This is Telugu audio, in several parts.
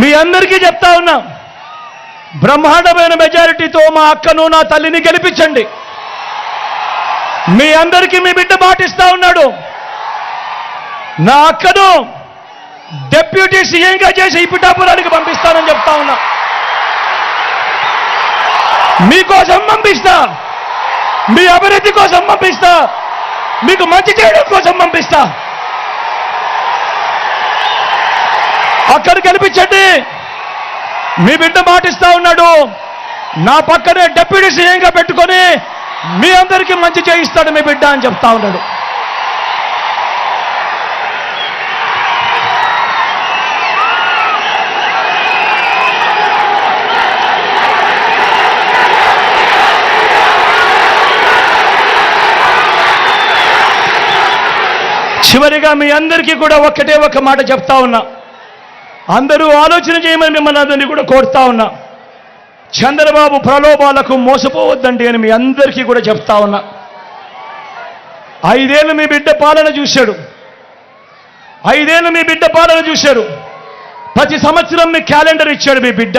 మీ అందరికీ చెప్తా ఉన్నా బ్రహ్మాండమైన మెజారిటీతో మా అక్కను నా తల్లిని గెలిపించండి. మీ అందరికీ మీ బిడ్డ పాటిస్తా ఉన్నాడు. నా అక్కను డెప్యూటీ సీఎంగా చేసి ఈ పిఠాపురానికి పంపిస్తానని చెప్తా ఉన్నా. మీకోసం పంపిస్తా మీ అభివృద్ధి కోసం పంపిస్తా మీకు మంచి చేయడం కోసం పంపిస్తా. అక్కడ గెలిపించండి మీ బిడ్డ మాటిస్తా ఉన్నాడు. నా పక్కనే డెప్యూటీ సీఎంగా పెట్టుకొని మీ అందరికీ మంచి చేయిస్తాడు మీ బిడ్డ అని చెప్తా ఉన్నాడు. చివరిగా మీ అందరికీ కూడా ఒక్కటే ఒక మాట చెప్తా ఉన్నా. అందరూ ఆలోచన చేయమని మిమ్మల్ని అందరినీ కూడా కోరుతా ఉన్నా. చంద్రబాబు ప్రలోభాలకు మోసపోవద్దండి అని మీ అందరికీ కూడా చెప్తా ఉన్నా. ఐదేళ్ళు మీ బిడ్డ పాలన చూశాడు. ఐదేళ్ళు మీ బిడ్డ పాలన చూశాడు. ప్రతి సంవత్సరం మీ క్యాలెండర్ ఇచ్చాడు మీ బిడ్డ.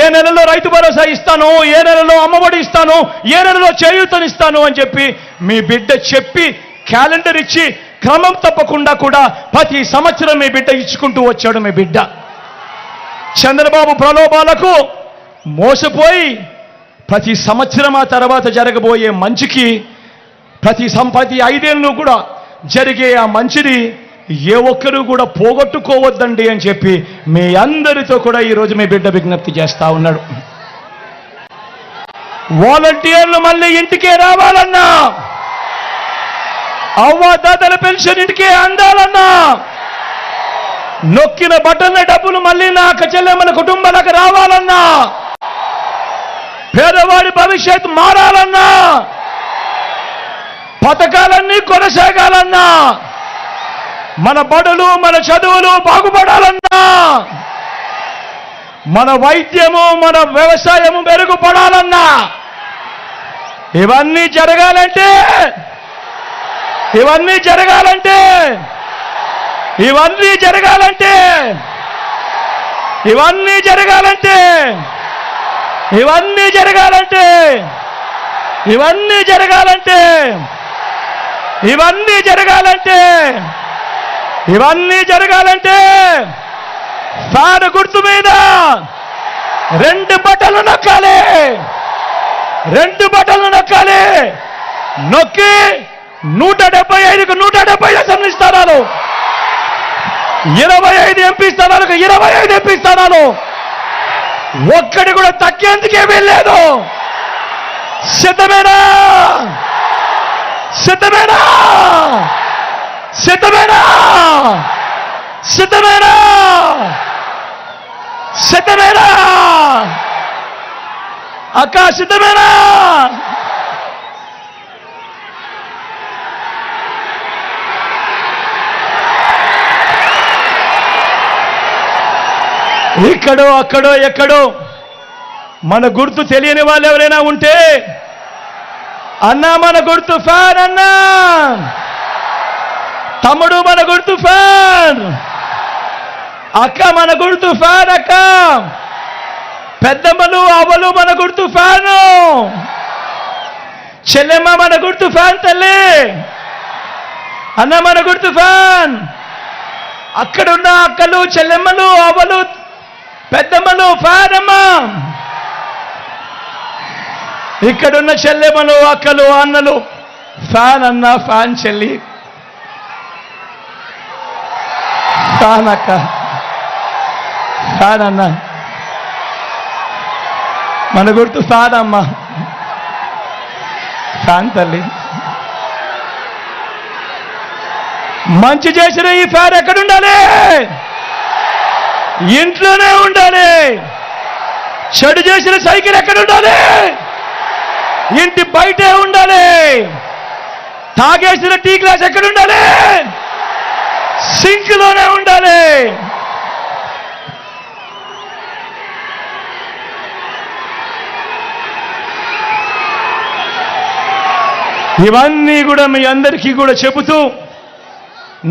ఏ నెలలో రైతు భరోసా ఇస్తాను ఏ నెలలో అమ్మఒడి ఇస్తాను ఏ నెలలో చేయూతనిస్తాను అని చెప్పి మీ బిడ్డ చెప్పి క్యాలెండర్ ఇచ్చి క్రమం తప్పకుండా కూడా ప్రతి సంవత్సరం మీ బిడ్డ ఇచ్చుకుంటూ వచ్చాడు మీ బిడ్డ. చంద్రబాబు ప్రలోభాలకు మోసపోయి ప్రతి సంవత్సరం ఆ తర్వాత జరగబోయే మంచికి ప్రతి సంపతి ఐదేళ్ళు కూడా జరిగే ఆ మంచిని ఏ ఒక్కరూ కూడా పోగొట్టుకోవద్దండి అని చెప్పి మీ అందరితో కూడా ఈరోజు మీ బిడ్డ విజ్ఞప్తి చేస్తా ఉన్నాడు. వాలంటీర్లు మళ్ళీ ఇంటికే రావాలన్నా అవ్వదాతల పెన్షన్ ఇంటికి అందాలన్నా. నొక్కిన బట్టల డబ్బులు మళ్ళీ నా చెల్లెమ్మల కుటుంబాలకు రావాలన్నా. పేదవాడి భవిష్యత్ మారాలన్నా. పథకాలన్నీ కొనసాగాలన్నా. మన బడులు మన చదువులు బాగుపడాలన్నా. మన వైద్యము మన వ్యవసాయము మెరుగుపడాలన్నా. ఇవన్నీ జరగాలంటే ఇవన్నీ జరగాలంటే ఇవన్నీ జరగాలంటే ఇవన్నీ జరగాలంటే ఇవన్నీ జరగాలంటే ఇవన్నీ జరగాలంటే ఇవన్నీ జరగాలంటే ఇవన్నీ జరగాలంటే ఫ్యాన్ గుర్తు మీద రెండు బట్టలు నొక్కాలి. రెండు బట్టలు నొక్కాలి. నొక్కి నూట డెబ్బై ఐదుకు నూట డెబ్బై అసెంబ్లీ స్థానాలు ఇరవై ఐదు ఎంపీ స్థానాలకు ఇరవై ఐదు ఎంపీ స్థానాలు. ఒక్కడి కూడా తగ్గేందుకే వెళ్ళలేదు సిద్ధమేనా? సిద్ధమేనా? సిద్ధమేనా? సిద్ధమేనా? సిద్ధమేనా? అక్క సిద్ధమేనా? ఇక్కడో అక్కడో ఎక్కడో. మన గుర్తు తెలియని వాళ్ళు ఎవరైనా ఉంటే అన్నా మన గుర్తు ఫ్యాన్ అన్నా. తమ్ముడు మన గుర్తు ఫ్యాన్. అక్క మన గుర్తు ఫ్యాన్ అక్క. పెద్దమ్మలు అవ్వలు మన గుర్తు ఫ్యాను. చెల్లెమ్మ మన గుర్తు ఫ్యాన్ తల్లి. అన్న మన గుర్తు ఫ్యాన్. అక్కడున్న అక్కలు చెల్లెమ్మలు అవ్వలు పెద్దమ్మలు ఫారమ్మా ఇక్కడున్న చెల్లెమ్మలు అక్కలు అన్నలు ఫ్యాన్ అన్న ఫ్యాన్ చెల్లి. ఫ్యాన్ అక్క. ఫ్యాన్ అన్న. మన గుర్తు ఫ్యాన్ అమ్మ ఫ్యాన్ తల్లి. మంచి చేసిన ఈ ఫ్యాన్ ఎక్కడుండాలి? ఇంట్లోనే ఉండాలి. చెడు చేసిన సైకిల్ ఎక్కడ ఉండాలి? ఇంటి బయటే ఉండాలి. తాగేసిన టీ గ్లాస్ ఎక్కడ ఉండాలి? సింక్లోనే ఉండాలి. ఇవన్నీ కూడా మీ అందరికీ కూడా చెబుతూ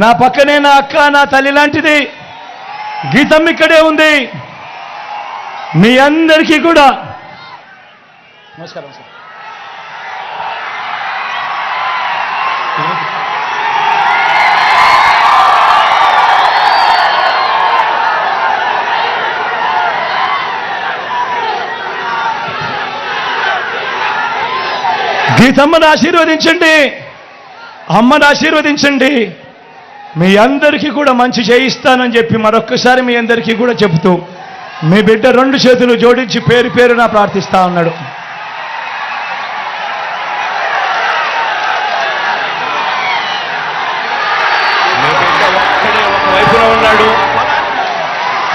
నా పక్కనే నా అక్క నా తల్లి లాంటిది. గీతం ఇక్కడే ఉంది. మీ అందరికీ కూడా. నమస్కారం సార్. గీతమ్మను ఆశీర్వదించండి. అమ్మను ఆశీర్వదించండి. మీ అందరికీ కూడా మంచి చేయిస్తానని చెప్పి మరొక్కసారి మీ అందరికీ కూడా చెబుతూ మీ బిడ్డ రెండు చేతులు జోడించి పేరు పేరున ప్రార్థిస్తా ఉన్నాడు.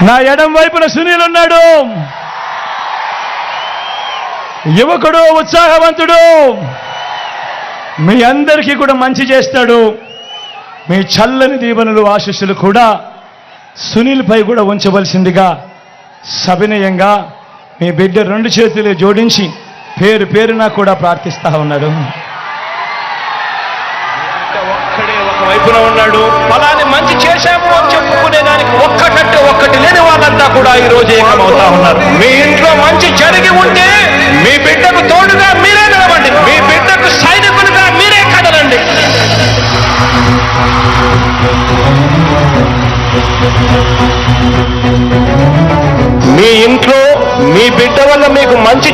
నా ఎడం వైపున సునీల్ ఉన్నాడు. యువకుడు ఉత్సాహవంతుడు. మీ అందరికీ కూడా మంచి చేస్తాడు. మీ చల్లని దీవెనలు ఆశీస్సులు కూడా సునీల్పై కూడా ఉంచవలసిందిగా సవినయంగా మీ బిడ్డ రెండు చేతులు జోడించి పేరు పేరున కూడా ప్రార్థిస్తా ఉన్నాడు. ఒక్కడే వైపున ఉన్నాడు. ఫలాన్ని మంచి చేశాము అని చెప్పుకునే దానికి ఒక్కటంటే ఒక్కటి లేని వాళ్ళంతా కూడా ఈ రోజు ఏకమవుతా ఉన్నారు. మీ ఇంట్లో మంచి జరిగి ఉంటే మీ బిడ్డకు తోడుగా మీరే నిలవండి మీ బిడ్డకు సైనిక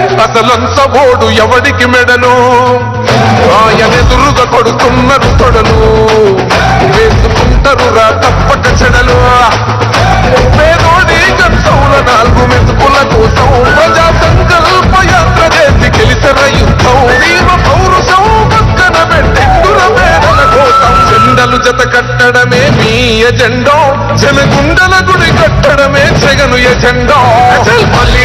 అసలంత ఓడు ఎవడికి మెడలు? ఆయనెదురుగా కొడుతున్నారు తొడలు. వేసుకుంటారు రా తప్పక చెడలు. పేదోడి కష్టముల నాలుగు మెతుకుల కోసం ప్రజా సంకల్ప యాత్ర చేసి గెలిచిన యుద్ధం వీర పౌరుషం పక్కన పెట్టిండుర పేదల కోసం. జెండలు జత కట్టడమే మీ ఎజెండో. జనగుండల గుడి కట్టడమే జగను ఎజెండో. మళ్ళీ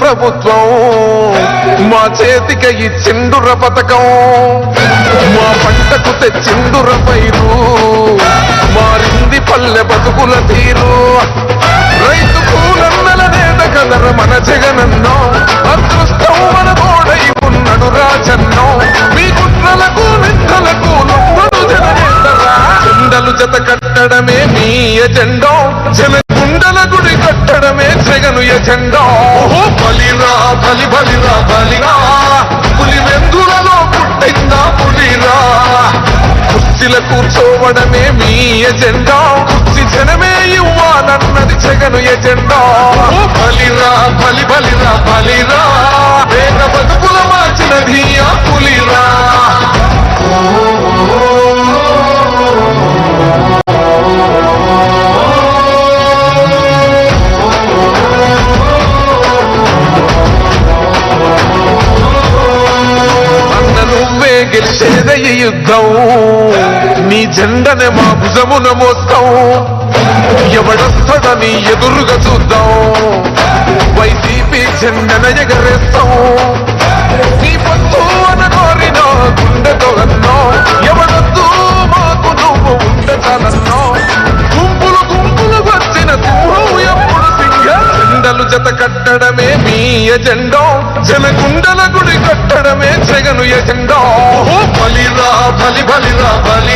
ప్రభుత్వం. మా చేతికి ఇచ్చిండుర పథకం. మా పంటకు తెచ్చిండుర పైరు. మారింది పల్లె బతుకుల తీరు. రైతు కూలన్నల నేత కదర మన జగనన్నో. అదృష్టం మన తోడై ఉన్నడు రాజన్నో. మీ కుట్రలకు నిద్రలకు లొంగడు జననేతరా. జెండలు జత కట్టడమే మీ ఎజెండో. జనగుండల గుడి కట్టడమే జగను ఎజెండో. కూర్చోవడమే మీ ఎజెండా. జనమే ఇవ్వాలన్నది జగను ఎజెండా. బలిరా బలి బలిరా బలిరా. వేద బతుకుల మార్చినది ఆ పులిరా. జెండనే మా భుజమున మోస్తాం ఎవడొస్తాడని ఎదురుగా చూద్దాం. వైసీపీ జెండన ఎగరేస్తాం నీ పొత్తు అనగోరిన గుండెతో అన్నా ఎవడొద్దు మాకు నువ్వు ఉండటానన్నో గుంపులు గుంపులు వచ్చిన సింహం ఎప్పుడు సింగ జెండలు జత కట్టడమే మీ ఎజెండా. జనగుండల గుడి కట్టడమే జగను ఎజెండా. బలిరా బలి బలిరా బలి.